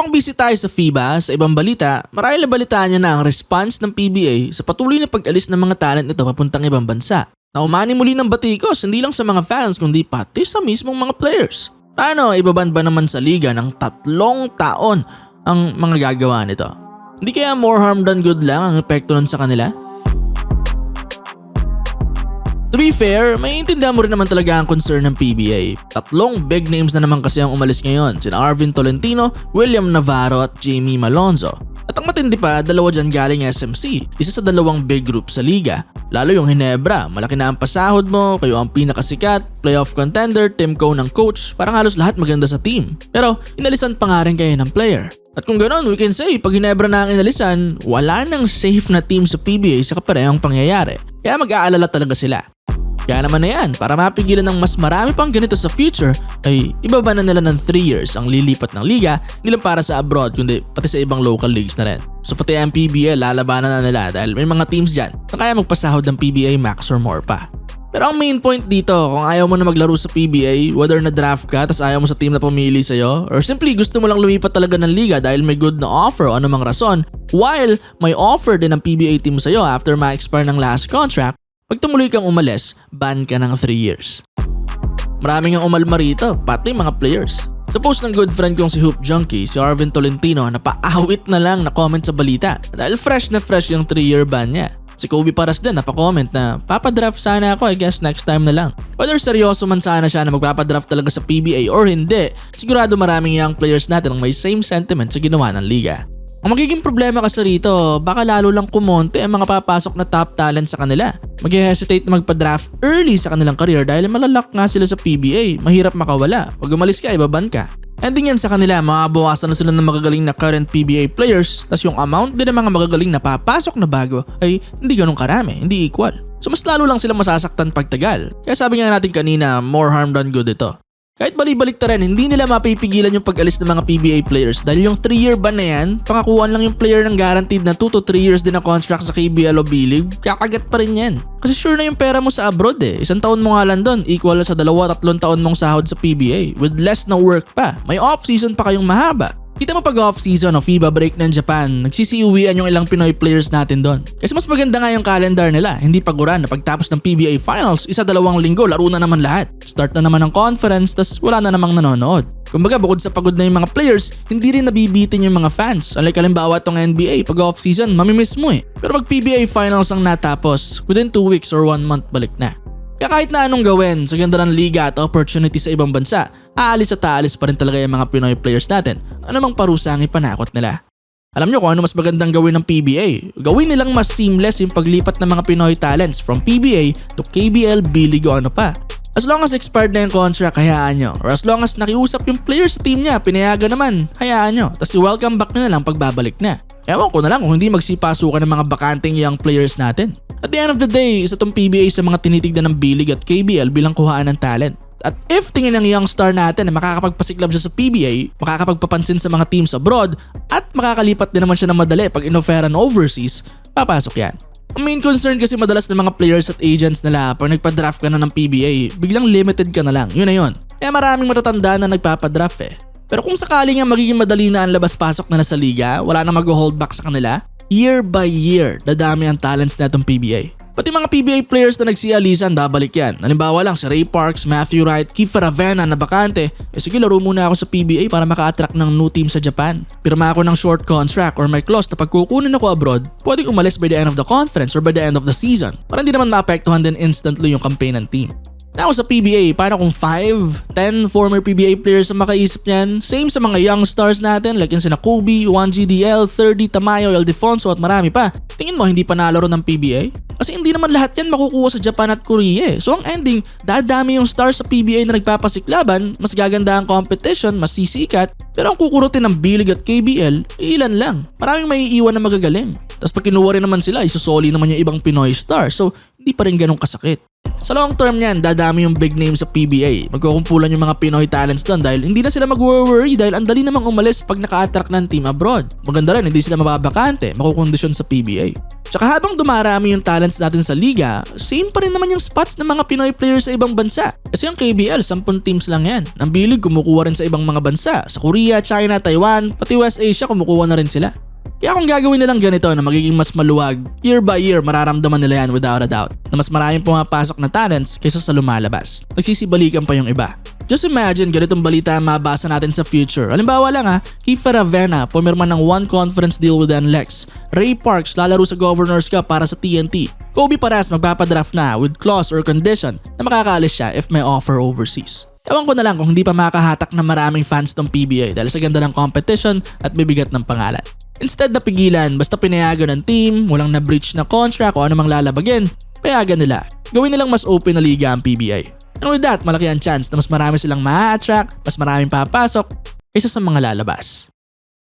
Habang busy tayo sa FIBA, sa ibang balita, marahil nabalitaan niya na ang response ng PBA sa patuloy na pag-alis ng mga talent nito papuntang ibang bansa. Naumani muli ng batikos hindi lang sa mga fans kundi pati sa mismong mga players. Paano ibaban ba naman sa liga ng tatlong taon ang mga gagawa nito? Hindi kaya more harm than good lang ang epekto nun sa kanila? To be fair, may intindihan mo rin naman talaga ang concern ng PBA. Tatlong big names na naman kasi ang umalis ngayon, sina Arvin Tolentino, William Navarro at Jamie Malonzo. At ang matindi pa, dalawa dyan galing SMC, isa sa dalawang big group sa liga. Lalo yung Hinebra, malaki na ang pasahod mo, kayo ang pinakasikat, playoff contender, team co ng coach, parang halos lahat maganda sa team. Pero inalisan pa nga rin kayo ng player. At kung ganoon, we can say, pag Hinebra na ang inalisan, wala nang safe na team sa PBA sa kaparehong pangyayari. Kaya mag-aalala talaga sila. Kaya naman na yan, para mapigilan ng mas marami pang ganito sa future, ay ibaba na nila ng 3 years ang lilipat ng liga, hindi lang para sa abroad kundi pati sa ibang local leagues na rin. So pati ang PBA lalabanan na nila dahil may mga teams dyan na kaya magpasahod ng PBA max or more pa. Pero ang main point dito, kung ayaw mo na maglaro sa PBA, whether na draft ka tas ayaw mo sa team na pumili sa'yo, or simply gusto mo lang lumipat talaga ng liga dahil may good na offer o anumang rason, while may offer din ng PBA team sa'yo after ma-expire ng last contract, pag tumuloy kang umalis, ban ka ng 3 years. Maraming ang umalma rito, pati mga players. Sa post ng good friend kong si Hoop Junkie, si Arvin Tolentino, napaawit na lang na comment sa balita dahil fresh na fresh yung 3-year ban niya. Si Kobe Paras din napakomment na papadraft sana ako I guess next time na lang. Whether seryoso man sana siya na magpapadraft talaga sa PBA or hindi, sigurado maraming young players natin ang may same sentiment sa ginawa ng liga. Ang magiging problema kasi rito, baka lalo lang kumonte ang mga papasok na top talent sa kanila. Mag-hesitate na magpa-draft early sa kanilang career dahil malalak nga sila sa PBA, mahirap makawala. Pag umalis ka, ibaban ka. Ending yan sa kanila, mabawasan na sila ng magagaling na current PBA players, tas yung amount din ng mga magagaling na papasok na bago ay hindi ganun karami, hindi equal. So mas lalo lang sila masasaktan pagtagal. Kaya sabi nga natin kanina, more harm than good ito. Kahit balibalik ta rin, hindi nila mapipigilan yung pag-alis ng mga PBA players dahil yung 3-year ban na yan, pangakuan lang yung player ng guaranteed na 2 to 3 years din na contract sa KBL o B-League, kakagat pa rin yan. Kasi sure na yung pera mo sa abroad eh. Isang taon mo nga lang doon, equal sa dalawa tatlong taon mong sahod sa PBA with less na work pa. May off-season pa kayong mahaba. Kita mo pag off-season o FIBA break ng Japan, nagsisiuwian yung ilang Pinoy players natin doon. Kasi mas maganda nga yung calendar nila, hindi paguran na pagtapos ng PBA Finals, isa dalawang linggo, laro na naman lahat. Start na naman ng conference, tas wala na namang nanonood. Kumbaga bukod sa pagod na yung mga players, hindi rin nabibitin yung mga fans. Unlike halimbawa tong NBA, pag off-season, mamimiss mo eh. Pero pag PBA Finals ang natapos, within 2 weeks or 1 month balik na. Kaya kahit na anong gawin sa ganda ng liga at opportunity sa ibang bansa, aalis at aalis pa rin talaga yung mga Pinoy players natin. Ano mang parusa ang ipanakot nila. Alam nyo kung ano mas magandang gawin ng PBA? Gawin nilang mas seamless yung paglipat ng mga Pinoy talents from PBA to KBL, B-League o ano pa. As long as expired na yung contract, hayaan nyo. Or as long as nakiusap yung player sa team niya, pinayagan naman, hayaan nyo. Tapos welcome back nyo na lang pagbabalik na. Ewan ko na lang kung hindi magsipasukan ng mga bakanting young players natin. At the end of the day, isa tong PBA sa mga tinitignan ng B-League at KBL bilang kuhaan ng talent. At if tingin ng young star natin na makakapagpasiklab siya sa PBA, makakapagpapansin sa mga teams abroad, at makakalipat din naman siya ng madali pag inoferan overseas, papasok yan. Ang main concern kasi madalas ng mga players at agents nila pag nagpa-draft ka na ng PBA, biglang limited ka na lang. Yun na yun. Kaya maraming matatanda na nagpapa-draft eh. Pero kung sakali nga magiging madali na ang labas-pasok na sa liga, wala na mag-hold back sa kanila, year by year, dadami ang talents na itong PBA. Pati mga PBA players na nagsialisan, babalik yan. Halimbawa lang si Ray Parks, Matthew Wright, Kiefer Ravena na bakante. Eh sige, laro muna ako sa PBA para maka-attract ng new team sa Japan. Pirma ako ng short contract or may clause na pag kukunin ako abroad, pwedeng umalis by the end of the conference or by the end of the season para hindi naman maapektuhan din instantly yung campaign ng team. Now sa PBA, paano kung 5, 10 former PBA players ang makaisip niyan? Same sa mga young stars natin like yung sina Kobe, 1GDL, 30, Tamayo, Eldefonso at marami pa. Tingin mo hindi pa nalaro ng PBA? Kasi hindi naman lahat yan makukuha sa Japan at Korea eh. So ang ending, dadami yung stars sa PBA na nagpapasiklaban, mas gaganda ang competition, mas sisikat, pero ang kukurutin ng B-League at KBL, ilan lang. Maraming maiiwan na magagaling. Tapos pag kinuha rin naman sila, isusoli naman yung ibang Pinoy star. So hindi pa rin ganun kasakit. Sa long term niyan, dadami yung big names sa PBA. Magkukumpulan yung mga Pinoy talents doon dahil hindi na sila mag-worry dahil ang dali namang umalis pag naka-attract ng team abroad. Maganda rin, hindi sila mababakante, makukondisyon sa PBA. Tsaka habang dumarami yung talents natin sa liga, same pa rin naman yung spots ng mga Pinoy players sa ibang bansa. Kasi yung KBL, 10 teams lang yan. Ang bilig kumukuha rin sa ibang mga bansa. Sa Korea, China, Taiwan, pati West Asia kumukuha na rin sila. Kaya kung gagawin nilang ganito na magiging mas maluwag, year by year mararamdaman nila yan without a doubt na mas maraming pumapasok na talents kaysa sa lumalabas. Nagsisibalikan pa yung iba. Just imagine ganitong balita ang mabasa natin sa future. Halimbawa lang ha, Kiefer Ravena pumirma ng one conference deal with NLEX. Ray Parks lalaro sa Governors Cup para sa TNT. Kobe Paras magpapadraft na with clause or condition na makakaalis siya if may offer overseas. Ewan ko na lang kung hindi pa makahatak ng maraming fans ng PBA dahil sa ganda ng competition at bibigat ng pangalan. Instead na pigilan, basta pinayagan ng team, walang na-breach na contract o anumang lalabagin, payagan nila. Gawin nilang mas open na liga ang PBA. And with that, malaki ang chance na mas marami silang ma-attract, mas maraming papasok, kaysa sa mga lalabas.